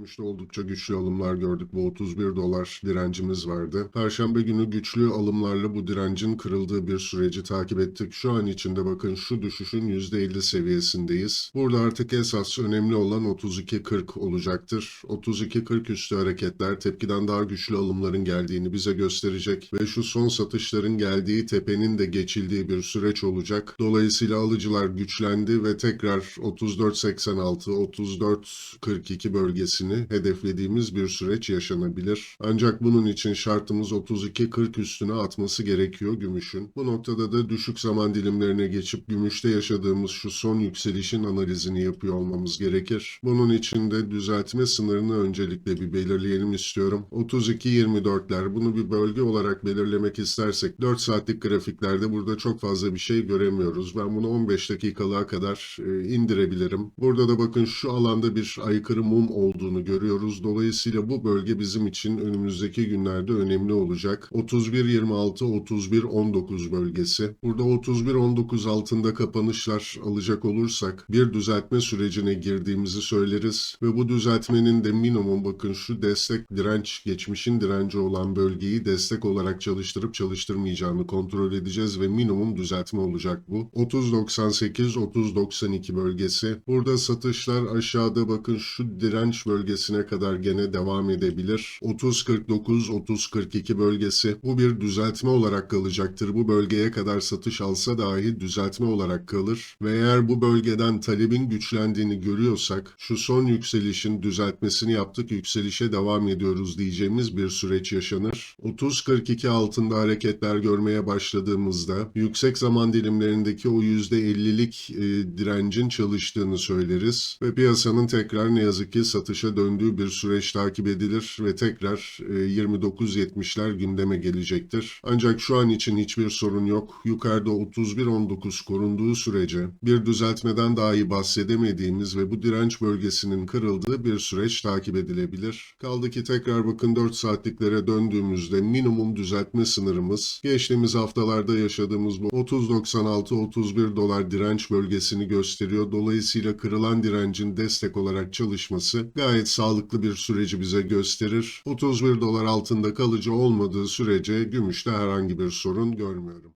Gümüşte oldukça güçlü alımlar gördük. Bu 31 dolar direncimiz vardı. Perşembe günü güçlü alımlarla bu direncin kırıldığı bir süreci takip ettik. Şu an içinde bakın şu düşüşün %50 seviyesindeyiz. Burada artık esas önemli olan 32.40 olacaktır. 32.40 üstü hareketler tepkiden daha güçlü alımların geldiğini bize gösterecek ve şu son satışların geldiği tepenin de geçildiği bir süreç olacak. Dolayısıyla alıcılar güçlendi ve tekrar 34.86, 34.42 bölgesini hedeflediğimiz bir süreç yaşanabilir. Ancak bunun için şartımız 32.40 üstüne atması gerekiyor gümüşün. Bu noktada da düşük zaman dilimlerine geçip gümüşte yaşadığımız şu son yükselişin analizini yapıyor olmamız gerekir. Bunun için de düzeltme sınırını öncelikle bir belirleyelim istiyorum. 32.24'ler bunu bir bölge olarak belirlemek istersek 4 saatlik grafiklerde burada çok fazla bir şey göremiyoruz. Ben bunu 15 dakikalığa kadar e, indirebilirim. Burada da bakın şu alanda bir aykırı mum olduğunu görüyoruz. Dolayısıyla bu bölge bizim için önümüzdeki günlerde önemli olacak. 31.26-31.19 bölgesi. Burada 31.19 altında kapanışlar alacak olursak bir düzeltme sürecine girdiğimizi söyleriz ve bu düzeltmenin de minimum bakın şu destek direnç geçmişin direnci olan bölgeyi destek olarak çalıştırıp çalıştırmayacağını kontrol edeceğiz ve minimum düzeltme olacak bu. 30.98-30.92 bölgesi. Burada satışlar aşağıda bakın şu direnç bölgesine kadar gene devam edebilir. 30.49-30.42 bölgesi. Bu bir düzeltme olarak kalacaktır. Bu bölgeye kadar satış alsa dahi düzeltme olarak kalır. Ve eğer bu bölgeden talebin güçlendiğini görüyorsak şu son yükselişin düzeltmesini yaptık yükselişe devam ediyoruz diyeceğimiz bir süreç yaşanır. 30.42 altında hareketler görmeye başladığımızda yüksek zaman dilimlerindeki o %50'lik e, direncin çalıştığını söyleriz ve piyasanın tekrar ne yazık ki satışa döndüğü bir süreç takip edilir ve tekrar e, 29.70'ler gündeme gelecektir. Ancak şu an için hiçbir sorun yok. Yukarıda 31.19 korunduğu sürece bir düzeltmeden dahi bahsedemediğimiz ve bu direnç bölgesinin kırıldığı bir süreç takip edilebilir. Kaldı ki tekrar bakın 4 saatliklere döndüğümüzde minimum düzeltme sınırımız geçtiğimiz haftalarda yaşadığımız bu 30.96-31 dolar direnç bölgesini gösteriyor. Dolayısıyla kırılan direncin destek olarak çalışması gayet sağlıklı bir süreci bize gösterir. 31 dolar altında kalıcı olmadığı sürece gümüşte herhangi bir sorun görmüyorum.